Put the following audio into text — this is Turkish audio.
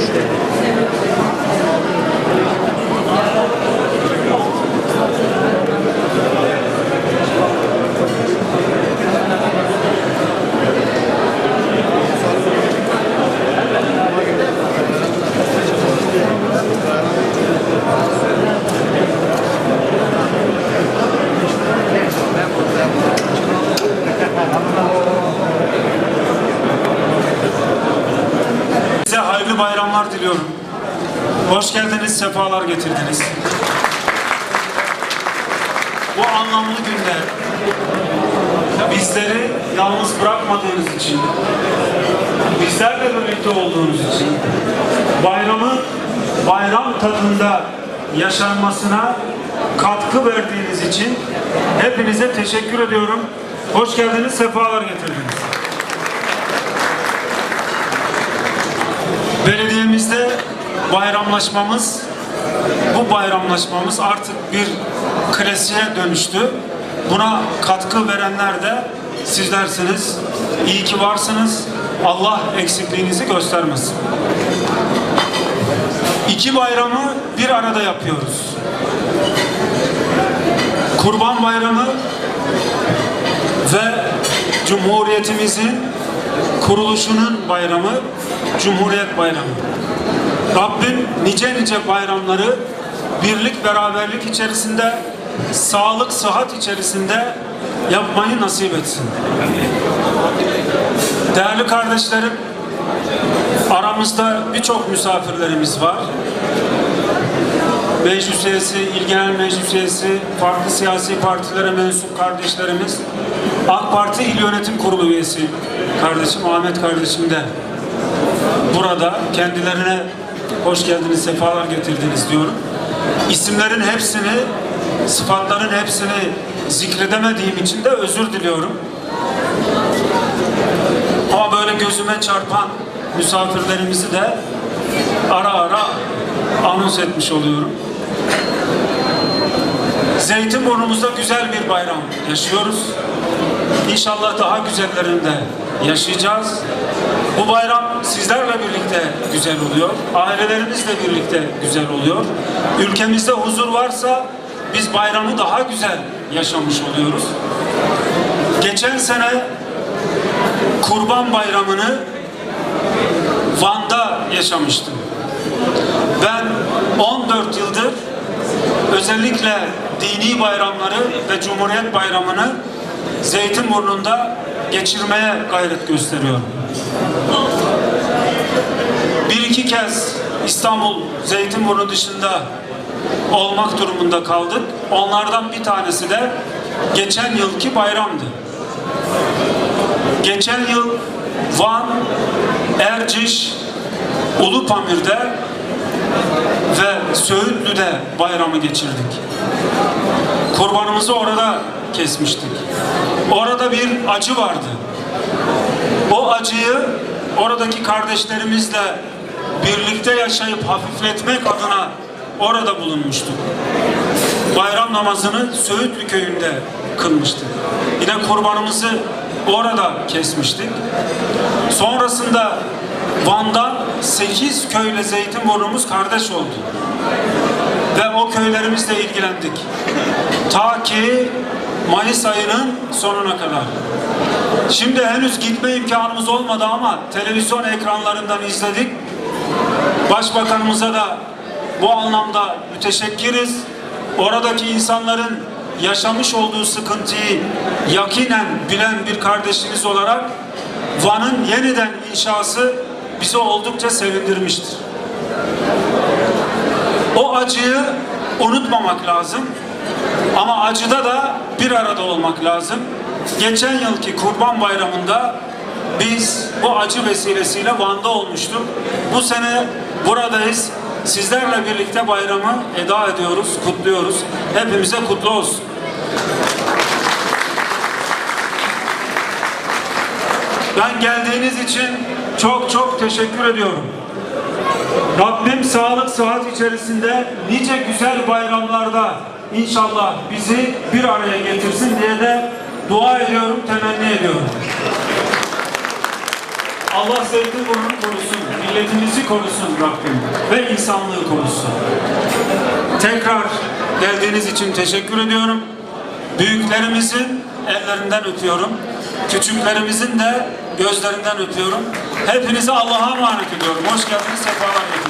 して。Bayram tadında yaşanmasına katkı verdiğiniz için hepinize teşekkür ediyorum. Hoş geldiniz, sefalar getirdiniz. Belediyemizde bayramlaşmamız, bu bayramlaşmamız artık bir klasiğe dönüştü. Buna katkı verenler de sizlersiniz. İyi ki varsınız. Allah eksikliğinizi göstermesin. İki bayramı bir arada yapıyoruz. Kurban Bayramı ve Cumhuriyetimizin kuruluşunun bayramı Cumhuriyet Bayramı. Rabbim nice nice bayramları birlik beraberlik içerisinde sağlık sıhhat içerisinde yapmayı nasip etsin. Değerli kardeşlerim aramızda birçok misafirlerimiz var. Meclis üyesi, il meclis üyesi, farklı siyasi partilere mensup kardeşlerimiz, AK Parti İl Yönetim Kurulu üyesi kardeşim Ahmet kardeşim de burada kendilerine hoş geldiniz, sefalar getirdiniz diyorum. İsimlerin hepsini, sıfatların hepsini zikredemediğim için de özür diliyorum. Ama böyle gözüme çarpan misafirlerimizi de ara ara anons etmiş oluyorum. Zeytinburnumuzda güzel bir bayram yaşıyoruz. İnşallah daha güzellerini de yaşayacağız. Bu bayram sizlerle birlikte güzel oluyor. Ailelerimizle birlikte güzel oluyor. Ülkemizde huzur varsa biz bayramı daha güzel yaşamış oluyoruz. Geçen sene Kurban Bayramı'nı Van'da yaşamıştım. Ben 14 yıldır özellikle dini bayramları ve Cumhuriyet Bayramı'nı Zeytinburnu'nda geçirmeye gayret gösteriyorum. Bir iki kez İstanbul Zeytinburnu dışında olmak durumunda kaldık. Onlardan bir tanesi de geçen yılki bayramdı. Geçen yıl Van, Erciş, Ulupamir'de ve Söğütlü'de bayramı geçirdik. Kurbanımızı orada kesmiştik. Orada bir acı vardı. O acıyı oradaki kardeşlerimizle birlikte yaşayıp hafifletmek adına orada bulunmuştuk. Bayram namazını Söğütlü köyünde kılmıştık. Yine kurbanımızı orada kesmiştik. Sonrasında Van'dan 8 köyle Zeytinburnu'muz kardeş oldu. Ve o köylerimizle ilgilendik. Ta ki Mayıs ayının sonuna kadar. Şimdi henüz gitme imkanımız olmadı ama televizyon ekranlarından izledik. Başbakanımıza da bu anlamda müteşekkiriz. Oradaki insanların yaşamış olduğu sıkıntıyı yakinen bilen bir kardeşimiz olarak Van'ın yeniden inşası bizi oldukça sevindirmiştir. O acıyı unutmamak lazım. Ama acıda da bir arada olmak lazım. Geçen yılki Kurban Bayramı'nda biz bu acı vesilesiyle Van'da olmuştuk. Bu sene buradayız. Sizlerle birlikte bayramı eda ediyoruz, kutluyoruz. Hepimize kutlu olsun. Ben geldiğiniz için çok çok teşekkür ediyorum. Rabbim sağlık sıhhat içerisinde nice güzel bayramlarda inşallah bizi bir araya getirsin diye de dua ediyorum, temenni ediyorum. Allah Zeytinburnu'nu korusun, milletimizi korusun Rabbim ve insanlığı korusun. Tekrar geldiğiniz için teşekkür ediyorum. Büyüklerimizin ellerinden öpüyorum. Küçüklerimizin de gözlerinden öpüyorum. Hepinizi Allah'a emanet ediyorum. Hoş geldiniz, sefalar getirdiniz.